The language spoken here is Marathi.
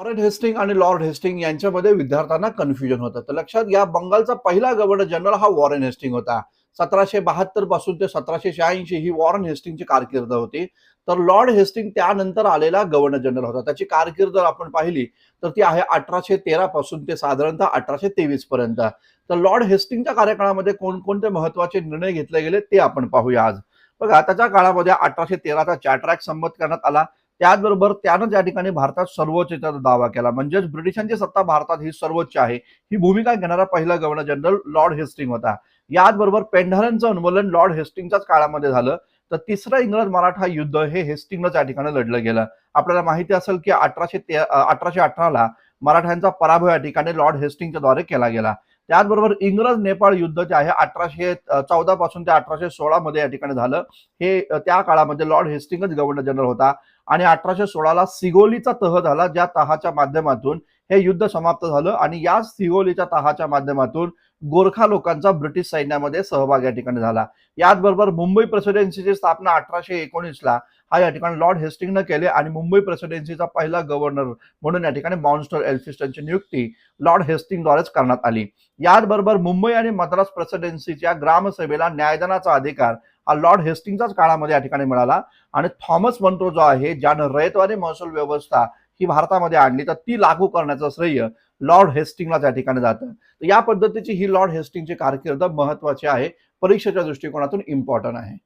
वॉरेन हेस्टिंग आणि लॉर्ड हेस्टिंग यांच्यामध्ये विद्यार्थ्यांना कन्फ्युजन होतं. तर लक्षात घ्या बंगालचा पहिला गव्हर्नर जनरल हा वॉरेन हेस्टिंग होता. सतराशे बहात्तरपासून ते सतराशे शहाऐंशी ही वॉरेन हेस्टिंगची कारकीर्द होती. तर लॉर्ड हेस्टिंग त्यानंतर आलेला गव्हर्नर जनरल होता. त्याची कारकीर्द जर आपण पाहिली तर ती आहे अठराशे तेरा पासून ते साधारणतः अठराशे तेवीस पर्यंत. तर लॉर्ड हेस्टिंगच्या कार्यकाळामध्ये कोणकोणते महत्त्वाचे निर्णय घेतले गेले ते आपण पाहूया आज. बघा त्याच्या काळामध्ये अठराशे तेराचा चॅट्रॅक संमत करण्यात आला. त्याचबरोबर त्यानं त्या ठिकाणी भारतात सर्वोच्चचा दावा केला. म्हणजेच ब्रिटिशांची सत्ता भारतात ही सर्वोच्च आहे. ही भूमिका घेणारा पहिला गव्हर्नर जनरल लॉर्ड हेस्टिंग होता. याचबरोबर पेंढाऱ्यांचं उन्मूलन लॉर्ड हेस्टिंगच्याच काळामध्ये झालं. तर तिसरं इंग्रज मराठा युद्ध हे हेस्टिंगला त्या ठिकाणी लढलं गेलं. आपल्याला माहिती असेल की अठराशे ते अठराशे अठराला मराठ्यांचा पराभव या ठिकाणी लॉर्ड हेस्टिंगच्या द्वारे केला गेला. त्याचबरोबर इंग्रज नेपाळ युद्ध जे आहे अठराशे चौदा पासून ते अठराशे सोळा मध्ये या ठिकाणी झालं. हे त्या काळामध्ये लॉर्ड हेस्टिंगच गव्हर्नर जनरल होता. आणि अठराशे सोळाला सिगोलीचा तह झाला ज्या तहाच्या माध्यमातून हे युद्ध समाप्त झालं आणि या सिगोलीच्या तहाच्या माध्यमातून गोरखा लोकांचा ब्रिटिश सैन्यामध्ये सहभाग या ठिकाणी झाला. याचबरोबर मुंबई प्रेसिडेन्सीची स्थापना अठराशे एकोणीसला हा या ठिकाणी लॉर्ड हेस्टिंगनं केले आणि मुंबई प्रेसिडेन्सीचा पहिला गव्हर्नर म्हणून या ठिकाणी मॉन्स्टर एल्फिस्टनची नियुक्ती लॉर्ड हेस्टिंगद्वारेच करण्यात आली. याचबरोबर मुंबई आणि मद्रास प्रेसिडेन्सीच्या ग्रामसभेला न्यायदानाचा अधिकार हा लॉर्ड हेस्टिंगचाच काळामध्ये या ठिकाणी मिळाला. आणि थॉमस मंट्रो जो आहे ज्यानं रयतवारी महसूल व्यवस्था ही भारतामध्ये आणली तर ती लागू करण्याचं श्रेय लॉर्ड हेस्टिंगला त्या ठिकाणी जातं. तर या पद्धतीची ही लॉर्ड हेस्टिंगची कारकीर्द महत्वाची आहे. परीक्षेच्या दृष्टिकोनातून इम्पॉर्टंट आहे.